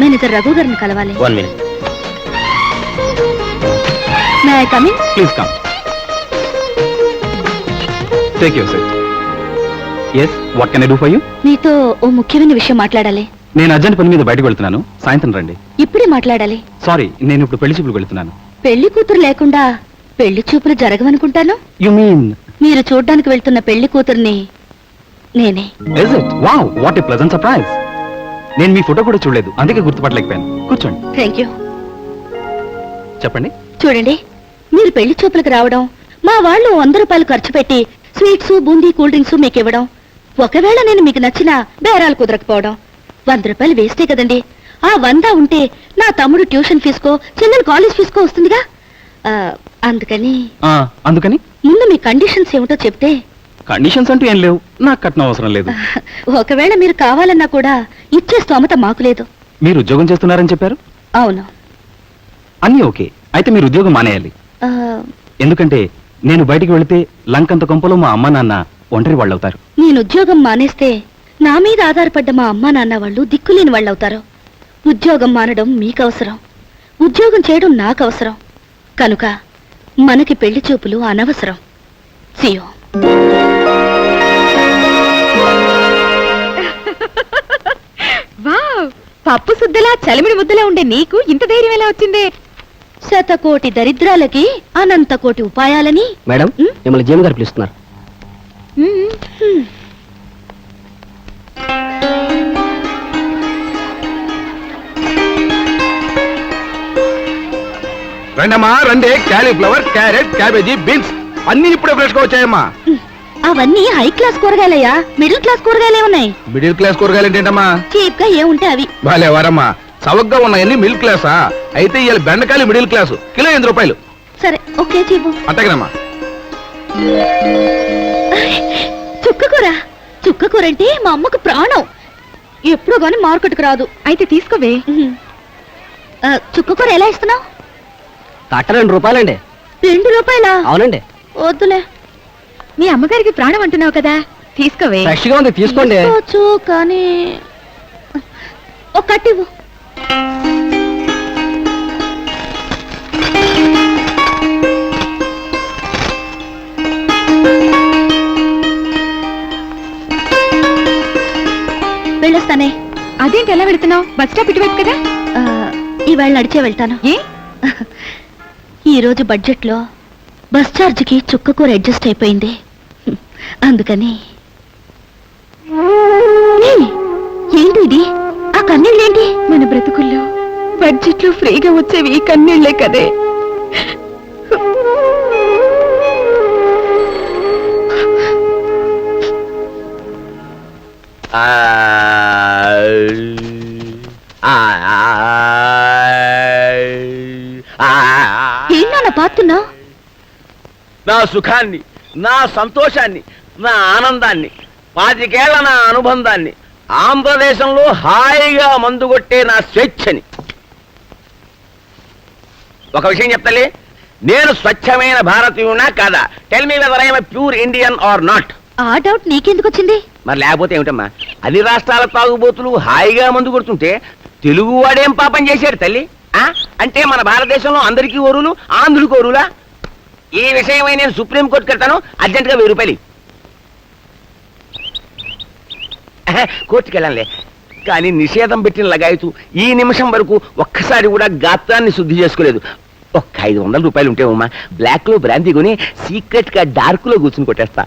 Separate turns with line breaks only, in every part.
Manager Raghu గారిని కలవాలి.
One minute
may I coming
please come take your seat yes what can I do for you
మీతో ఓ ముఖ్యమైన విషయం మాట్లాడాలి.
నేను అర్జెంట్ పని మీద బయటకు వెళ్తున్నాను. సాయంత్రం రండి.
ఇప్పుడే మాట్లాడాలి.
సారీ నేను ఇప్పుడు పెళ్ళి చూపులకు వెళ్తున్నాను.
పెళ్ళి కూతురు లేకుండా పెళ్ళి చూపులు జరగవనుకుంటాను?
యు మీన్
మీరు చూడ్డానికి వెళ్తున్న పెళ్ళి కూతుర్ని నేనే.
Is it wow what a pleasant surprise నేను మీ ఫోటో కూడా చూడలేదు. అందుకే గుర్తుపట్టలేకపోయాను. కూర్చోండి.
థ్యాంక్ యూ
చెప్పండి.
చూడండి మీరు పెళ్ళి చూపులకు రావడం మా వాళ్ళు వంద రూపాయలు ఖర్చు పెట్టి స్వీట్స్ బూందీ కూల్ డ్రింక్స్ మీకు ఇవ్వడం ఒకవేళ నేను మీకు నచ్చిన బేరాలు కుదరకపోవడం. వంద రూపాయలు వేస్టే కదండి. ఆ వంద ఉంటే నా తమ్ముడు ట్యూషన్ ఫీజుకో చెల్లెలు కాలేజ్ ఫీజుకో వస్తుందిగా? ఆ, అందుకని
అందుకని?
ముందు మీ కండిషన్స్ ఏమిటో చెప్తే
కండిషన్స్ అంటూ ఏం లేవు. నాకు కట్నం అవసరం లేదు.
ఒకవేళ మీరు కావాలన్నా కూడా ఇచ్చే స్తోమత మాకు లేదు.
మీరు ఉద్యోగం చేస్తున్నారని చెప్పారు?
అవును.
అన్నీ ఓకే. అయితే మీరు ఉద్యోగం మానేయాలి.
ఆ,
ఎందుకంటే నేను బయటికి వెళితే లంకంత కొంపలో మా అమ్మ నాన్న ఒంటరి వాళ్ళు అవుతారు
నేను ఉద్యోగం మానేస్తే నా మీద ఆధారపడ్డ మా అమ్మా నాన్న వాళ్ళు దిక్కులేని వాళ్ళు అవుతారు ఉద్యోగం మానడం మీకు అవసరం ఉద్యోగం చేయడం నాకు అవసరం కనుక మనకి పెళ్ళి చూపులు అనవసరం. సియో
పప్పు సుద్దలా చలిమిడి ముద్దలా ఉండే నీకు ఇంత ధైర్యం ఎలా వచ్చిందే?
శతకోటి దరిద్రాలకి అనంత కోటి ఉపాయాలని?
మేడం
ఉమ్?
మిమ్మల్ని జీఎం గారు పిలుస్తున్నారు.
రండమ్మా రండి. క్యాలీఫ్లవర్ క్యారెట్ క్యాబేజీ బీన్స్ అన్ని ఇప్పుడే ఫ్రెష్గా వచ్చాయమ్మా.
అవన్నీ హై క్లాస్ కూరగాయలయ్యా. మిడిల్ క్లాస్ కూరగాయలే ఉన్నాయి.
మిడిల్ క్లాస్ కూరగాయలు ఏంటమ్మా
చీప్గా ఏముంటే అవి.
బాలే వారమ్మా. చవకగా ఉన్నాయన్ని మిడిల్ క్లాసా అయితే ఇవాళ బెండకాయలు మిడిల్ క్లాస్ కిలో ఎనిమిది రూపాయలు.
సరే ఓకే చీపు.
అట్టగనమ్మా.
చుక్క కూర. చుక్క కూర అంటే మా అమ్మకు ప్రాణం. ఎప్పుడు గాని మార్కెట్కి రాదు.
అయితే తీసుకోవే.
ఉహుం. ఆ, చుక్క కూర ఎలా ఇస్తున్నావు?
కట్ట రెండు రూపాయలండి.
రెండు రూపాయలా?
అవునండి.
వద్దులే.
మీ అమ్మగారికి ప్రాణం అంటున్నావు కదా? తీసుకోవే.
ఫ్రెష్గా ఉంది తీసుకోండి.
తీసుకోవచ్చు కానీ ఒక కట్టివ్వు వెళ్ళొస్తానే.
అదేంటి ఎలా వెళుతున్నావు? బస్ స్టాప్ ఇటువైపు కదా?
ఆ, ఈవేళ నడిచే వెళ్తాను.
ఏ?
ఈ రోజు బడ్జెట్లో బస్ ఛార్జ్కి చుక్క కూర అడ్జస్ట్ అయిపోయింది అందుకని ఏంటి ఇది ఆ కన్నీళ్ళేంటి
మన బ్రతుకుల్లో బడ్జెట్లో ఫ్రీగా వచ్చేవి ఈ కన్నీళ్ళే కదే
ఏంటన్న పాతున్నా
నా సుఖాన్ని నా సంతోషాన్ని నా ఆనందాన్ని పాతికేళ్ళ నా అనుబంధాన్ని ఆంధ్రదేశంలో హాయిగా మందుగొట్టే నా స్వేచ్ఛని. ఒక విషయం చెప్తలే నేను స్వచ్ఛమైన భారతీయునా కాదా? Tell me whether I'm pure Indian or not
ఆ డౌట్ నీకెందుకు వచ్చింది
మరి లేకపోతే ఏమిటమ్మా? అన్ని రాష్ట్రాల తాగుబోతులు హాయిగా మందు కొడుతుంటే తెలుగు వాడేం పాపం చేశాడు తల్లి? ఆ? అంటే మన భారతదేశంలో అందరికీ ఓరులు ఆంధ్రులకు ఓరులా? ఈ విషయమై నేను సుప్రీం కోర్టుకి అర్జెంటుగా వెయ్యి రూపాయలు ఇయ్యి. కోర్టుకి వెళ్ళానులే. కానీ నిషేధం పెట్టిన లగాయతు ఈ నిమిషం వరకు ఒక్కసారి కూడా గాత్రాన్ని శుద్ధి చేసుకోలేదు. ఒక్క ఐదు వందల రూపాయలు ఉంటే ఉమ్మా బ్లాక్లో బ్రాంతి కొని సీక్రెట్గా డార్క్లో కూర్చుని కొట్టేస్తా.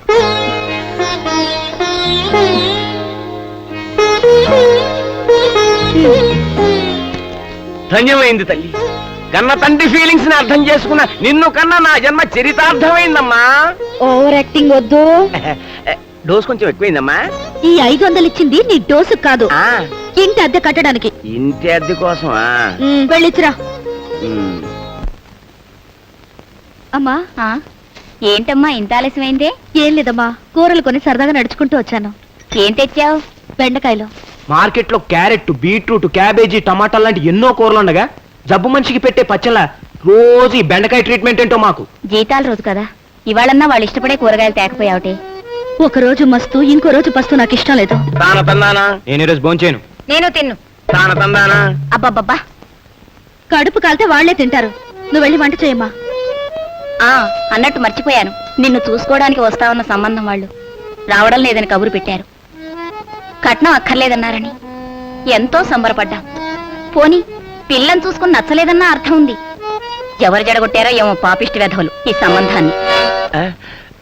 ధన్యమైంది తల్లి. కన్న తండ్రి ఫీలింగ్స్ని అర్థం చేసుకున్న నిన్ను కన్నా నా జన్మ చరితార్థమైందమ్మా.
ఓవర్ యాక్టింగ్ వద్దు.
డోస్ కొంచెం ఎక్కువైందమ్మా.
ఈ ఐదు వందలు ఇచ్చింది నీ డోసు కాదు.
ఆ,
ఇంటి అద్దె కట్టడానికి.
ఇంటి అద్దె కోసమా
ఉమ్, వెళ్ళిచ్చిరా. అమ్మా.
ఏంటమ్మా ఇంత ఆలస్యమైందే?
ఏం లేదమ్మా. కూరలు కొని సరదాగా నడుచుకుంటూ వచ్చాను.
ఏం తెచ్చావు?
బెండకాయలు.
మార్కెట్లో క్యారెట్ బీట్రూట్ క్యాబేజీ టమాటా లాంటి ఎన్నో కూరలు ఉండగా జబ్బు మనిషికి పెట్టే పచ్చళ్ళ రోజు ఈ బెండకాయ ట్రీట్మెంట్ ఏంటో మాకు.
జీతాల రోజు కదా. ఇవాళన్నా వాళ్ళు ఇష్టపడే కూరగాయలు తేకపోయావుటే.
ఒక రోజు మస్తు ఇంకో రోజు పస్తు నాకు ఇష్టం లేదు.
తాన తందానా?
నేను ఈరోజు భోంచేను
నేను తిన్ను.
తాన తందానా?
అబ్బబ్బబ్బా.
కడుపు కాలితే వాళ్ళే తింటారు. నువ్వు వెళ్ళి వంట చేయమ్మా.
ఆ అన్నట్టు మర్చిపోయాను. నిన్ను చూసుకోవడానికి వస్తావన్న సంబంధం వాళ్ళు. రావడం లేదని కబురు పెట్టారు. కట్నం అక్కర్లేదన్నారని. ఎంతో సంబరపడ్డాం. పోని పిల్లని చూసుకుని నచ్చలేదన్న అర్థం ఉంది. ఎవరు జడగొట్టారో ఏమో పాపిష్టి వెధవలు ఈ సంబంధాన్ని.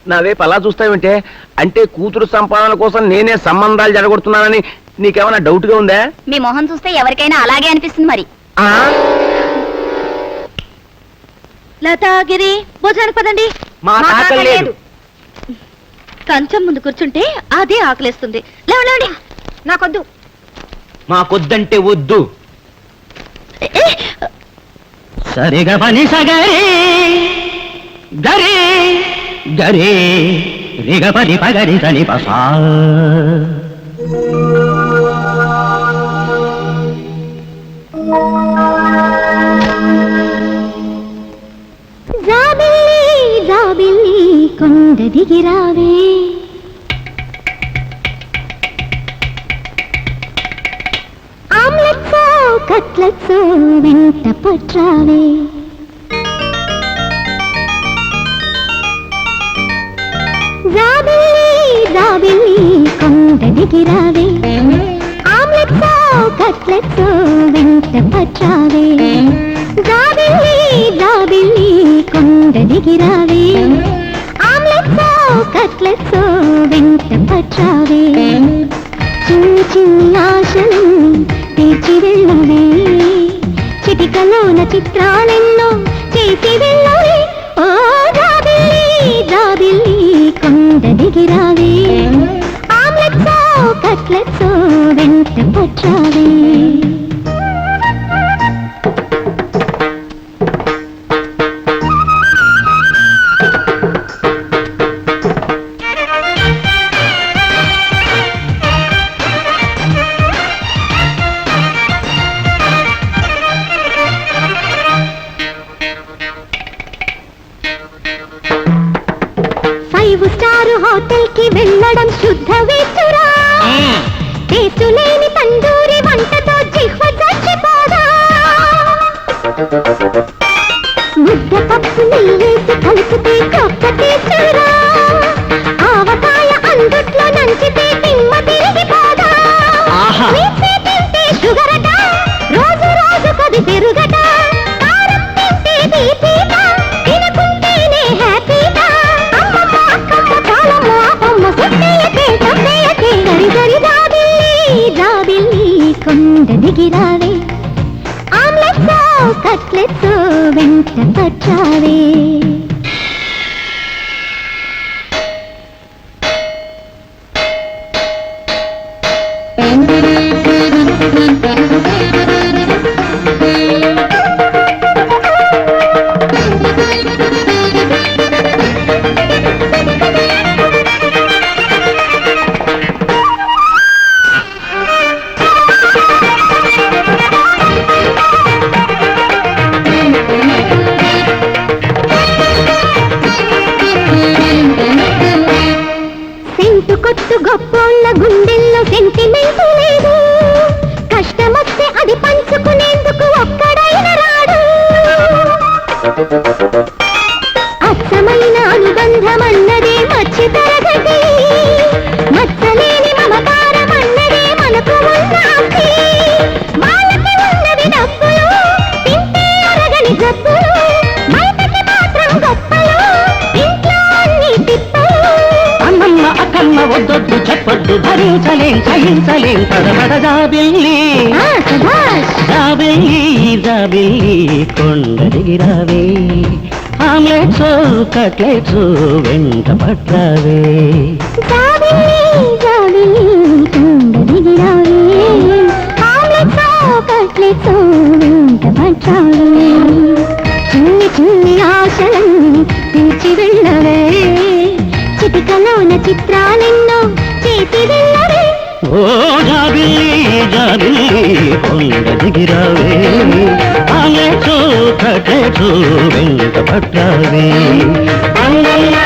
నా వైపు అలా చూస్తావేంటే? అంటే కూతురు సంపాదన కోసం నేనే సంబంధాలు జరగొడుతున్నానని నీకేమైనా డౌట్గా ఉందా?
మీ మొహం చూస్తే ఎవరికైనా అలాగే అనిపిస్తుంది మరి.
ఆ?
లతాగిరి భోజనానికి పదండి.
మా లేదు.
కంచం ముందు కూర్చుంటే అదే ఆకలేస్తుంది. లేవండి.
నాకొద్దు.
మాకొద్దంటే వద్దు.
సరిగా పని సగరే గరే గరే రిగ పది పగరి తని పసా
జాబిల్లి జాబిల్లి కొండ దిగిరావే ఆమ్లెట్సో కట్లెట్సో వెంట పట్రావే జాబిల్లి జాబిల్లి కొండ దిగిరావే ఆమ్లెట్సో కట్లెట్సో వెంట పట్రావే జాబిల్లి జాబిల్లి కొండ దిగిరావే ఆమ్లెట్సో కట్లెట్సో వెంట పట్రావే చిన్ని చిన్ని ఆశలు తీర్చి వెళ్ళవే చిటికలోన చిత్రాలెన్నో చేసి వెళ్ళవే ఓ జాబిల్లి జాబిల్లి కొండ దిగిరావే ఆమ్లెట్సో కట్లెట్సో వెంట పట్రావే Gracias. అచ్చమైన అనుబంధం అన్నదే మచ్చి తరగతి మచ్చలేని మమకారం అన్నదే మనకు ఉన్న ఆస్తి వాళ్ళకి ఉన్నవి డబ్బులు తింటే అరగని జబ్బులు. బయటకి మాత్రం గొప్పలు ఇంట్లో అన్ని తిప్పలు.
అన్నమ్మ అక్కమ్మ వద్దొద్దు చెప్పొద్దు. భరించలేం సహించలేం. పదపడ జాబిల్లి
ఆ, సుభాష్
జాబిల్లి జాబిల్లి కొండ దిగిరావే ఆమ్లెట్స్ కట్లెట్స్ వెంట పట్టావే.
చిన్ని చిన్ని ఆశలన్నీ తీర్చి వెళ్ళవే. చిటికలోన చిత్రాలెన్నో చేసి వెళ్ళవే.
ఓ జాబిల్లి కొండ దిగిరావే ఆమ్లెట్స్ కట్లెట్స్ వెంట పట్టావే. అన్నయ్య